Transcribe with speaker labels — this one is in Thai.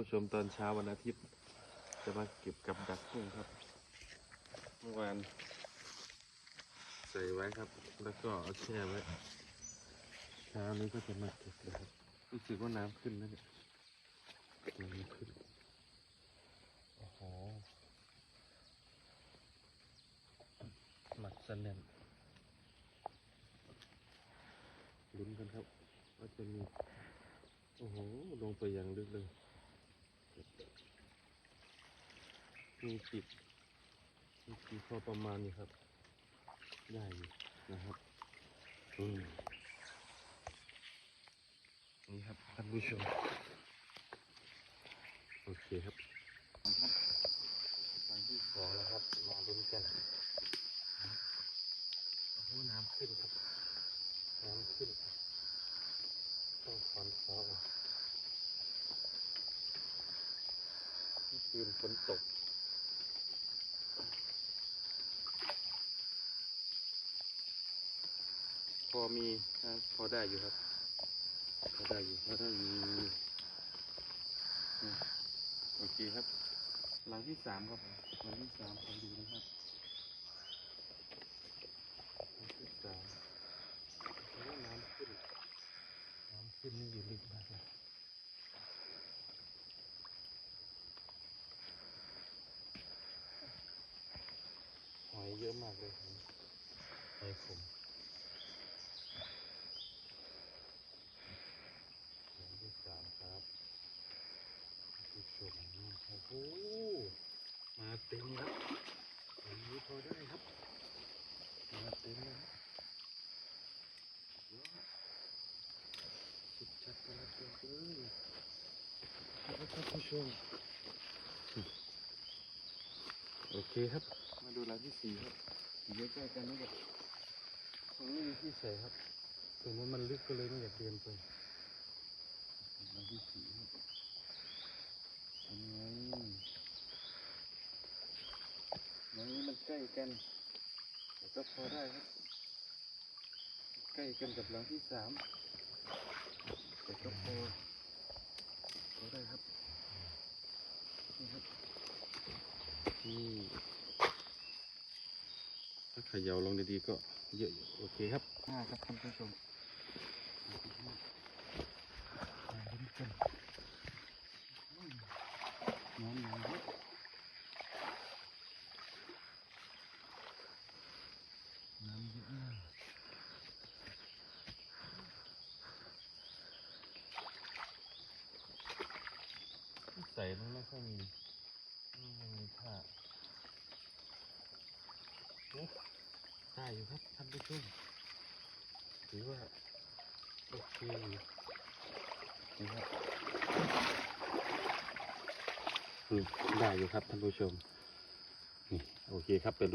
Speaker 1: ผู้ชมตอนเช้าวันอาทิตย์ จะมาเก็บกับดักกุ้งครับ เมื่อวานใส่ไว้ครับ แล้วก็เอาแช่ไว้เช้านี้ก็จะมาเก็บเลยครับรู้สึกว่าน้ำขึ้นนะเนี่ยน้ำขึ้นโอ้โหหมักสนนลุ้นกันครับว่าจะมีโอ้โห ลงไปอย่างลึกเลย มีจิตมีจิตพอประมาณนี้ครับ ได้อยู่นะครับอืมนี่ครับท่านผู้ชมโอเคครับครับครั้งที่สองแล้วครับมาลุ้นกันโอ้โหน้ำขึ้นครับ น้ำขึ้น ต้องถอนเสาออกเมื่อคืนฝนตก พอมีนะพอได้อยู่ครับ พอได้อยู่พอได้อยู่อืมโอเคครับ หลังที่สามครับผมหลังที่สามผมดูนะครับหลังที่สามโอ้น้ำขึ้นน้ำขึ้นนี่อยู่ลึกมากเลยหอยเยอะมากเลยครับหอยขมหลังที่สามครับผู้ชมนี่โอ้โหมาเต็มครับอันนี้พอได้ครับ มาเต็มเลยครับเยอะ สุดจัดกันแล้วเกินเลยครับท่านผู้ชม โอเคครับ มาดูร้านที่สี่ครับอยู่ใกล้ๆกันนี่แหละตรงนี้มีที่ใส่ครับตรงนู้นมันลึกก็เลยไม่อยากเดินไปร้านที่สี่ครับเป็นไงร้านนี้มันใกล้กันแต่ก็พอได้ครับ ใกล้กันกับหลังที่สามแต่ก็พอพอได้ครับ นี่ครับ นี่ถ้าเขย่าลงดีๆก็เยอะอยู่โอเคครับห้าครับท่านผู้ชมมาลุ้นกันอืมน้ำหนักเยอะน้ำเยอะมากใส่แล้วไม่ค่อยมีไม่มีผ้าโอ้ ได้อยู่ครับท่านผู้ชมถือว่าโอเคอยู่นี่ครับอืมได้อยู่ครับท่านผู้ชมนี่โอเคครับเป็น